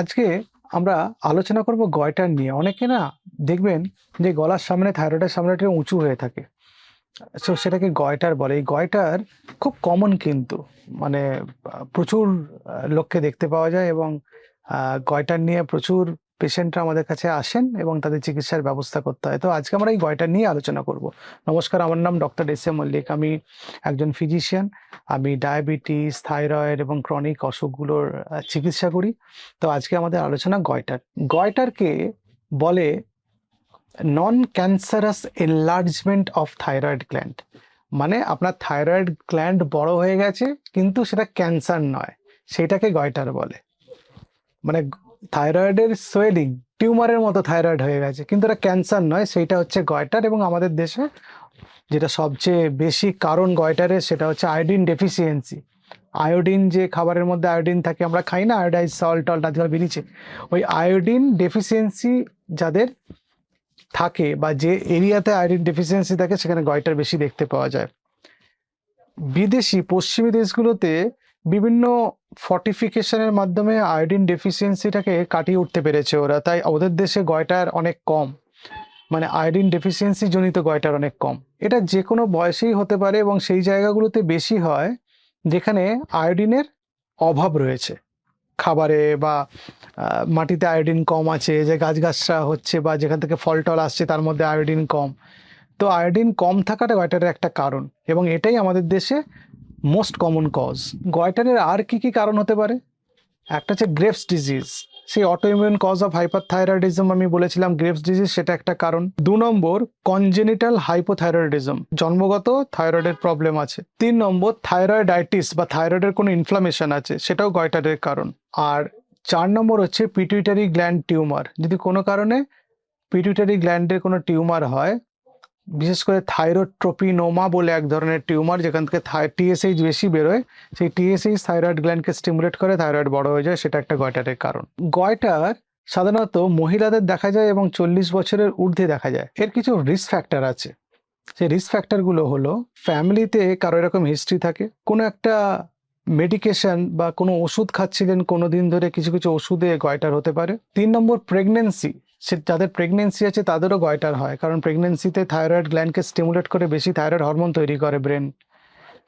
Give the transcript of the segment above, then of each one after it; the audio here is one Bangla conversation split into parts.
আজকে আমরা আলোচনা করব গয়টার নিয়ে। অনেকে না দেখবেন যে গলার সামনে থাইরয়েডের সামনে একটা উঁচু হয়ে থাকে। সো সেটাকে গয়টার বলে। এই গয়টার খুব কমন কিন্তু মানে প্রচুর লোককে দেখতে পাওয়া যায় এবং গয়টার নিয়ে প্রচুর পেশেন্টরা আমাদের কাছে আসেন এবং তাদের চিকিৎসার ব্যবস্থা করতে হয়। তো আজকে আমরা এই গয়টার নিয়ে আলোচনা করব। নমস্কার, আমার নাম ডক্টর এস এ মল্লিক। আমি একজন ফিজিশিয়ান। আমি ডায়াবেটিস, থাইরয়েড এবং ক্রনিক অসুখগুলোর চিকিৎসা করি। তো আজকে আমাদের আলোচনা গয়টার। গয়টারকে বলে non cancerous enlargement of thyroid gland মানে আপনার থাইরয়েড গ্ল্যান্ড বড় হয়ে গেছে, কিন্তু সেটা ক্যান্সার নয়। সেটাকে গয়টার বলে। মানে থাইরয়েডের সোয়েলিং টিউমারের মতো থাইরয়েড হয়ে গেছে। কিন্তু এটা ক্যান্সার নয় সেইটা হচ্ছে গয়টার এবং আমাদের দেশে যেটা সবচেয়ে বেশি কারণ গয়টারের সেটা হচ্ছে আয়োডিন ডেফিসিয়েন্সি আয়োডিন যে খাবারের মধ্যে আয়োডিন থাকে, আমরা খাই না আয়োডাইজ সল্ট টল্ট আজকাল বেরিয়েছে ওই আয়োডিন ডেফিসিয়েন্সি যাদের থাকে বা যে এরিয়াতে আয়োডিন ডেফিসিয়েন্সি থাকে, সেখানে গয়টার বেশি দেখতে পাওয়া যায়। বিদেশি, পশ্চিমী দেশগুলোতে বিভিন্ন ফর্টিফিকেশনের মাধ্যমে আয়োডিন ডেফিসিয়েন্সিটাকে কাটিয়ে উঠতে পেরেছে ওরা। তাই ওদের দেশে গয়টার অনেক কম। মানে আয়োডিন ডেফিসিয়েন্সি জনিত গয়টার অনেক কম। এটা যে কোনো বয়সেই হতে পারে এবং সেই জায়গাগুলোতে বেশি হয় যেখানে আয়োডিনের অভাব রয়েছে। খাবারে বা মাটিতে আয়োডিন কম আছে, যে গাছগাছরা হচ্ছে বা যেখান থেকে ফল টল আসছে তার মধ্যে আয়োডিন কম। তো আয়োডিন কম থাকাটা গয়টারের একটা কারণ এবং এটাই আমাদের দেশে মোস্ট কমন কজ গয়টারের আর কি কি কারণ হতে পারে? একটা হচ্ছে গ্রেভস ডিজিজ সেই autoimmune cause of hyperthyroidism আমি বলেছিলাম গ্রেভস ডিজিজ সেটা একটা কারণ। দু নম্বর কনজেনিটাল হাইপোথাইরয়েডিজম জন্মগত থাইরয়েডের প্রবলেম আছে। তিন নম্বর থাইরয়েডাইটিস বা থাইরয়েডের কোনো ইনফ্লামেশন আছে, সেটাও গয়টারের কারণ। আর চার নম্বর হচ্ছে পিটুইটারি গ্ল্যান্ড টিউমার যদি কোনো কারণে পিটুইটারি গ্ল্যান্ডের কোনো টিউমার হয় বিশেষ করে থাইরোট্রোপিনোমা বলে এক ধরনের টিউমার, যেখান থেকে টিএসএইচ বেশি বেরোয়, সেই টিএসএইচ থাইরয়েড গ্ল্যান্ডকে স্টিমুলেট করে থাইরয়েড বড় হয়ে যায়, সেটা একটা গয়টারের কারণ। গয়টার সাধারণত মহিলাদের দেখা যায় এবং চল্লিশ বছরের ঊর্ধ্বে দেখা যায়। এর কিছু রিস্ক ফ্যাক্টর আছে। সেই রিস্ক ফ্যাক্টরগুলো হলো ফ্যামিলিতে কারও এরকম হিস্ট্রি থাকে, কোনো একটা মেডিকেশন বা কোনো ওষুধ খাচ্ছিলেন, কোনো দিন ধরে কিছু কিছু ওষুধে গয়টার হতে পারে। তিন নম্বর প্রেগনেন্সি সে যাদের প্রেগনেন্সি আছে তাদেরও গয়টার হয়। কারণ প্রেগনেন্সিতে থাইরয়েড গ্ল্যান্ডকে স্টিমুলেট করে বেশি থাইরয়েড হরমোন তৈরি করে ব্রেন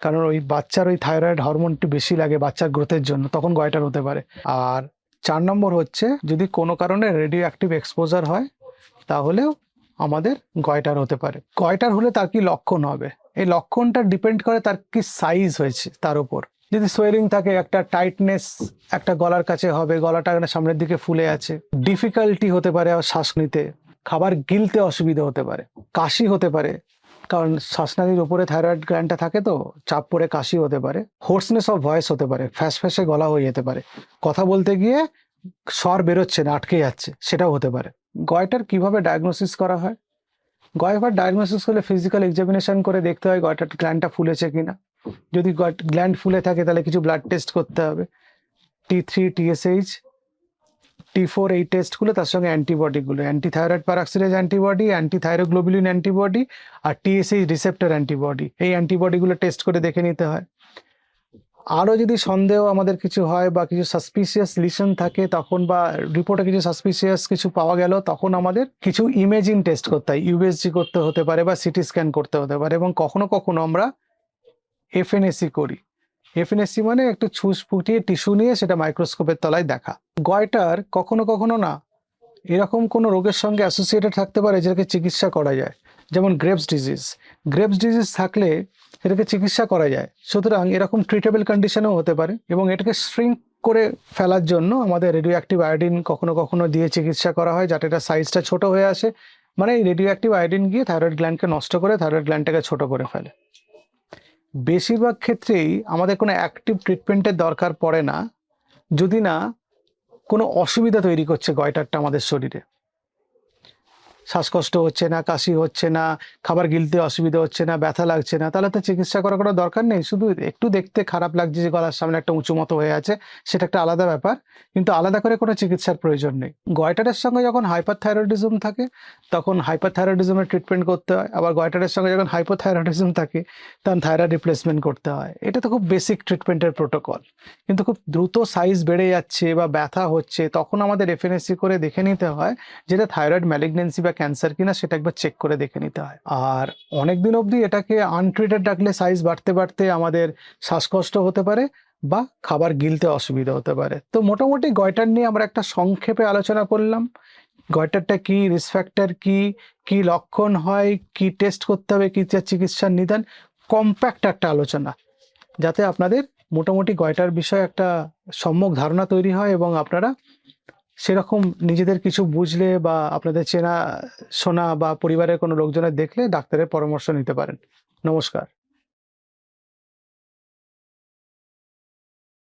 কারণ ওই বাচ্চার ওই থাইরয়েড হরমোনটি বেশি লাগে বাচ্চার গ্রোথের জন্য, তখন গয়টার হতে পারে। আর চার নম্বর হচ্ছে, যদি কোনো কারণে রেডিও অ্যাক্টিভ এক্সপোজার হয়, তাহলেও আমাদের গয়টার হতে পারে। গয়টার হলে তার কি লক্ষণ হবে? এই লক্ষণটা ডিপেন্ড করে তার কি সাইজ হয়েছে তার উপর। যদি সোয়েলিং থাকে, একটা টাইটনেস একটা গলার কাছে হবে, গলাটা সামনের দিকে ফুলে আছে। ডিফিকাল্টি হতে পারে শ্বাস নিতে। খাবার গিলতে অসুবিধা হতে পারে। কাশি হতে পারে। কারণ শ্বাসনালীর উপরে থাইরয়েড গ্ল্যান্ডটা থাকে তো, চাপ পড়ে কাশি হতে পারে। হোর্সনেস অফ ভয়েস হতে পারে। ফ্যাস ফ্যাসে গলা হয়ে যেতে পারে। কথা বলতে গিয়ে স্বর বেরোচ্ছে না, আটকে যাচ্ছে, সেটাও হতে পারে। গয়টার কীভাবে ডায়াগনোসিস করা হয়? গয়টার ডায়াগনোসিস করলে ফিজিক্যাল এক্সামিনেশন করে দেখতে হয় গয়টার গ্ল্যান্ডটা ফুলেছে কিনা। যদি গ্ল্যান্ড ফুলে থাকে, তাহলে কিছু ব্লাড টেস্ট করতে হবে। T three TSH T four এই টেস্টগুলো তার সঙ্গে অ্যান্টিবডিগুলো anti thyroid peroxidase antibody anti thyroglobulin antibody আর টিএসএইচ রিসেপ্টর অ্যান্টিবডি এই অ্যান্টিবডিগুলো টেস্ট করে দেখে নিতে হয়। আরও যদি সন্দেহ আমাদের কিছু হয় বা কিছু সাসপিসিয়াস লিশন থাকে, তখন বা রিপোর্টে কিছু সাসপিসিয়াস কিছু পাওয়া গেল, তখন আমাদের কিছু ইমেজিং টেস্ট করতে হয়। ইউএসজি করতে হতে পারে বা সিটি স্ক্যান করতে হতে পারে এবং কখনো কখনো আমরা এফএনএসি করি। এফএনএসি মানে একটু ছুঁচ ফুটিয়ে টিস্যু নিয়ে সেটা মাইক্রোস্কোপের তলায় দেখা। গয়টার কখনো কখনো না, এরকম কোনো রোগের সঙ্গে অ্যাসোসিয়েটেড থাকতে পারে যেটাকে চিকিৎসা করা যায়। যেমন গ্রেপস ডিজিজ গ্রেপস ডিজিজ থাকলে এটাকে চিকিৎসা করা যায়। সুতরাং এরকম ট্রিটেবল কন্ডিশনও হতে পারে এবং এটাকে শ্রিঙ্ক করে ফেলার জন্য আমাদের রেডিও অ্যাক্টিভ আয়োডিন কখনো কখনো দিয়ে চিকিৎসা করা হয়, যাতে এটা সাইজটা ছোট হয়ে আসে। মানে এই রেডিও অ্যাক্টিভ আয়োডিন গিয়ে থাইরয়েড গ্ল্যান্ডকে নষ্ট করে থাইরয়েড গ্ল্যান্ডটাকে ছোট করে ফেলে। বেশিরভাগ ক্ষেত্রেই আমাদের কোনো অ্যাক্টিভ ট্রিটমেন্টের দরকার পড়ে না, যদি না কোনো অসুবিধা তৈরি করছে গয়টারটা আমাদের শরীরে। শ্বাসকষ্ট হচ্ছে না, কাশি হচ্ছে না, খাবার গিলতে অসুবিধা হচ্ছে না, ব্যথা লাগছে না, তাহলে তো চিকিৎসা করার কোনো দরকার নেই। শুধু একটু দেখতে খারাপ লাগছে যে গলার সামনে একটা উঁচু মতো হয়ে আছে, সেটা একটা আলাদা ব্যাপার, কিন্তু আলাদা করে কোনো চিকিৎসার প্রয়োজন নেই। গয়টারের সঙ্গে যখন হাইপার থাইরয়েডিজম থাকে, তখন হাইপার থাইরয়েডিজমের ট্রিটমেন্ট করতে হয়, আবার গয়টারের সঙ্গে যখন হাইপোথাইরয়েডিজম থাকে, তখন থাইরয়েড রিপ্লেসমেন্ট করতে হয়। এটা তো খুব বেসিক ট্রিটমেন্টের প্রোটোকল, কিন্তু খুব দ্রুত সাইজ বেড়ে যাচ্ছে বা ব্যথা হচ্ছে, তখন আমাদের এফএনএসসি করে দেখে নিতে হয়, যেটা থাইরয়েড ম্যালিগনেন্সি বা ক্যান্সার কিনা সেটা একবার চেক করে দেখে নিতে হয়। আর অনেক দিন অবধি এটাকে আনট্রিটেড রাখলে সাইজ বাড়তে বাড়তে আমাদের শ্বাসকষ্ট হতে পারে বা খাবার গিলতে অসুবিধা হতে পারে। তো মোটামুটি গয়টার নিয়ে আমরা একটা সংক্ষেপে আলোচনা করলাম। গয়টারটা কি রিস্ক ফ্যাক্টর কি কি লক্ষণ হয়, কি টেস্ট করতে হবে, কি চিকিৎসার নিদান কম্প্যাক্ট একটা আলোচনা। যাতে আপনাদের মোটামুটি গয়টার বিষয়ে একটা সম্যক ধারণা তৈরি হয় এবং আপনারা সেরকম নিজেদের কিছু বুঝলে বা আপনাদের চেনা, শোনা বা পরিবারের কোনো লোকজনের দেখলে ডাক্তারের পরামর্শ নিতে পারেন। নমস্কার।